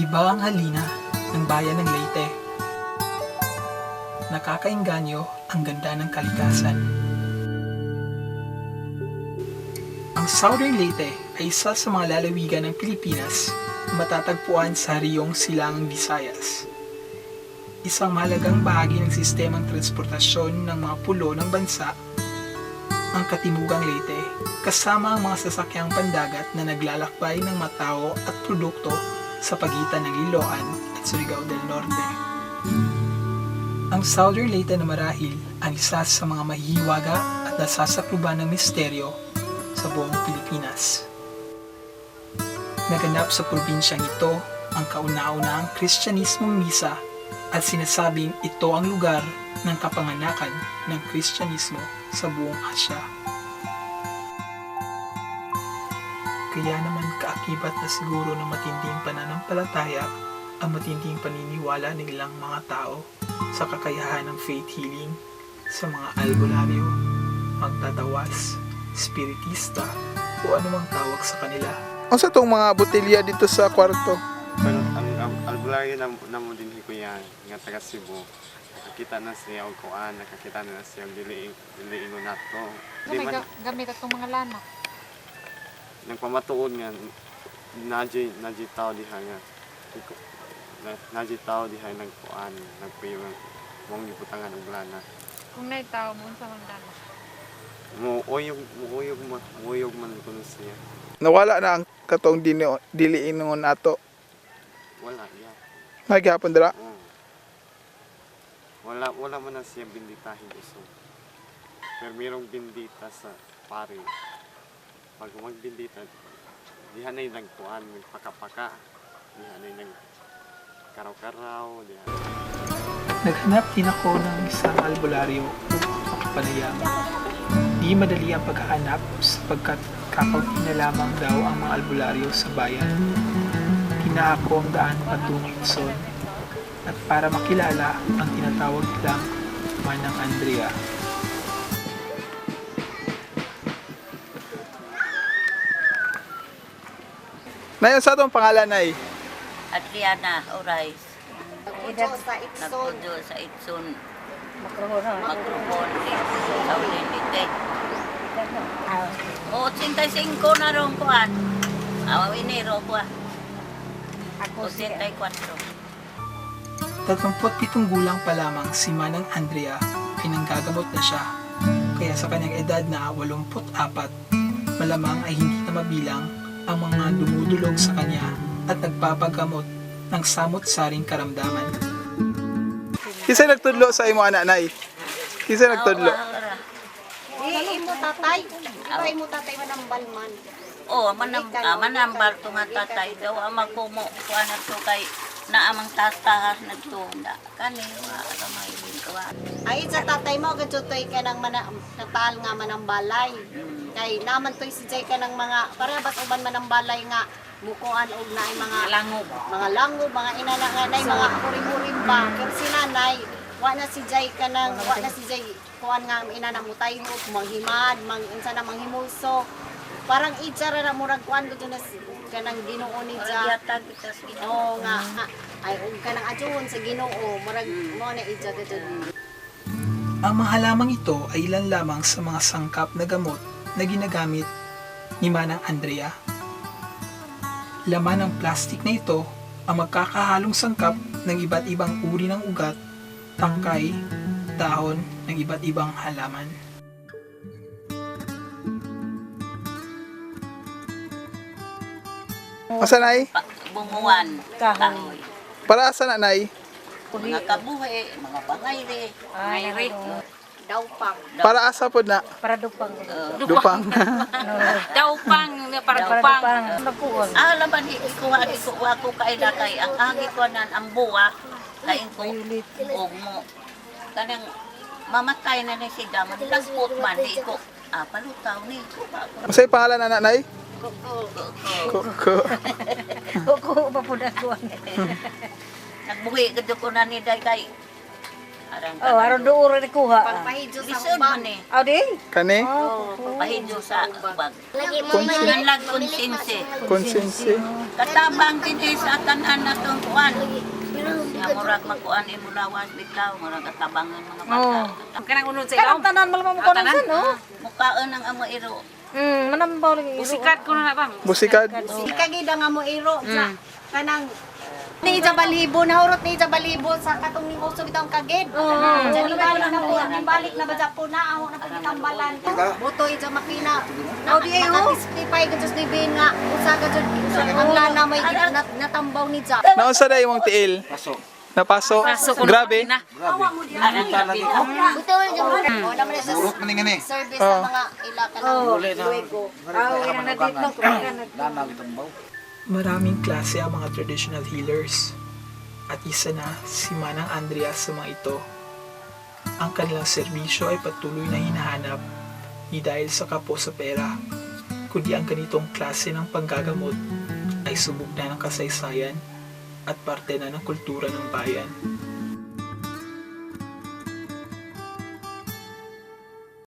Iba ang halina ng bayan ng Leyte. Nakakainganyo ang ganda ng kalikasan. Ang Southern Leyte ay isa sa mga lalawigan ng Pilipinas na matatagpuan sa Riyong Silangang Visayas. Isang mahalagang bahagi ng sistemang transportasyon ng mga pulo ng bansa ang Katimugang Leyte kasama ang mga sasakyang pandagat na naglalakbay ng matao at produkto sa pagitan ng Liloan at Surigao del Norte. Ang Southern Leyte na marahil ang isa sa mga mahihiwaga at nasasakluban ng misteryo sa buong Pilipinas. Naganap sa probinsyang ito ang kauna-unahang Kristyanismong misa at sinasabing ito ang lugar ng kapanganakan ng Kristyanismo sa buong Asya. Kaya naman kaakibat na siguro ng matinding pananampalataya ang matinding paniniwala ng ilang mga tao sa kakayahan ng faith healing sa mga albularyo, magtatawas, spiritista o anumang tawag sa kanila. Unsa tong mga botelya dito sa kwarto? Pero ang, ang albularyo na, na mo din ko yan, nga taga Cebu. Nakakita na siya og kuan, nakakita na siya og dili dili ingon nato. Di Gamay man ga- gamit atong mga lanak. Nagpamatuod nga naji naji tao diha nga naji tao diha nagkuan, nagpuyo nga mong gibutangan og lana. Kung nay tao mo sa mga lanak. Mo uyog mo man mo uyog man kuno siya. Nawala na ang katong dili, dili ingon ato. Wala ya. Nagyapon dira. Oo. Wala wala man na siya binditahin iso. Pero mayroong bindita sa pare. Pag magbindita, diha na yung nagkuhan, magpaka-paka. Diha na yung karaw-karaw. Naghanap din ako ng isang albularyo upang makapanayam. Di madali ang paghahanap sapagkat kakaunti na lamang daw ang mga albularyo sa bayan. Tinahako ang daan patungong Luzon at para makilala ang tinatawag nilang Manang Andrea. Nayon sa tong pangalan ay Adriana Orais. Edad sa Ikson. Nagpudyo sa Itsun. Makrohon. Sa Ulinite. O, 85 na ron ko an. Awa Enero ko ah. O, 84. 37 gulang pa lamang si Manang Andrea ay nanggagamot na siya. Kaya sa kanyang edad na 84, malamang ay hindi na mabilang ang mga dumudulog sa kanya at nagpapagamot ng samot-saring karamdaman. Kisa nagtudlo sa imo anak nay. Kisa nagtudlo. Di imo tatay. Iba imo tatay manambal man. O, manam, ah, manambal to nga tatay daw. Amang kumo ko anak to kay na amang tatahas nagtunda. Kani, wala may kawa. Ay sa tatay mo gadyotoy ka ng mana natal nga manambalay. Kay naman toy si Jay ka ng mga parehas uban manambalay nga mukuan og naay mga Langob. mga lango, mga inana nga nay mga kuring-kuring ba. Pero si nanay wa na si Jay ka ng wa na si Jay kuan nga inana mo tayo manghimad, mang unsa na manghimulso. Parang itsara na murag kuan gud na si- kanang Ginoo ni Jay. Yatag kita sa Oo nga, nga. Ay, og ka nang adyon sa ginoo, murag mo na ija ka dyan. Ang mga halamang ito ay ilan lamang sa mga sangkap na gamot na ginagamit ni Manang Andrea. Laman ng plastik na ito ang magkakahalong sangkap ng iba't ibang uri ng ugat, tangkay, dahon ng iba't ibang halaman. Asa nay? Bunguan. Kahoy. Para asa na nay? Mga kabuhi, mga bangayre. Bangayre. Daw pa. Para asa pod na? Para dupang. Dupang. Daupang, para dupang. Ah, laban, ikuha, ikuha ko kay kay ang agi ko nan ang buwa. Kay ko, og mo. Kanang mamatay na ni si Dama. Laspot man, di ko. Ah, palutaw ni. Unsay pangalan na anak nay? Kuko. Kuko pa po na ko. Nagbuhi ka ko na ni Day kay. Oh, aron duuro ni kuha. Pagpahidyo sa Lisod man eh. Aw di. Kani? Oh, pahidyo sa ubag. Lagi Konsi- Yan lang konsinse. Konsensi. Katabang kini sa tanan na itong kuan. Nga murag magkuan imo lawas bitaw, murag katabangan mga bata. Kanang unod sa Kanang tanan malamang mo konon sa no? Mukaan ang amo iro. Hmm, manambaw lagi. Usikat ko na bang. Busikad. Ikagida nga mo iro sa kanang ni Jabalibo nahurot ni Jabalibo sa katong ni uso bitong kagid. Diyan balik na po, ni balik na ba po na amo na pagtambalan. Buto ija makina. Na di ayo. Testify ka just ni nga usa ka jud ang lana may nat- natambaw ni Ja. Naunsa na imong tiil? Napaso. Grabe. Buto ija mo. Wala man sa service sa mga ilaka ng Luego. Maraming klase ang mga traditional healers. At isa na si Manang Andreas sa mga ito. Ang kanilang serbisyo ay patuloy na hinahanap di dahil sa kapo sa pera, kundi ang ganitong klase ng panggagamot ay subok na ng kasaysayan at parte na ng kultura ng bayan.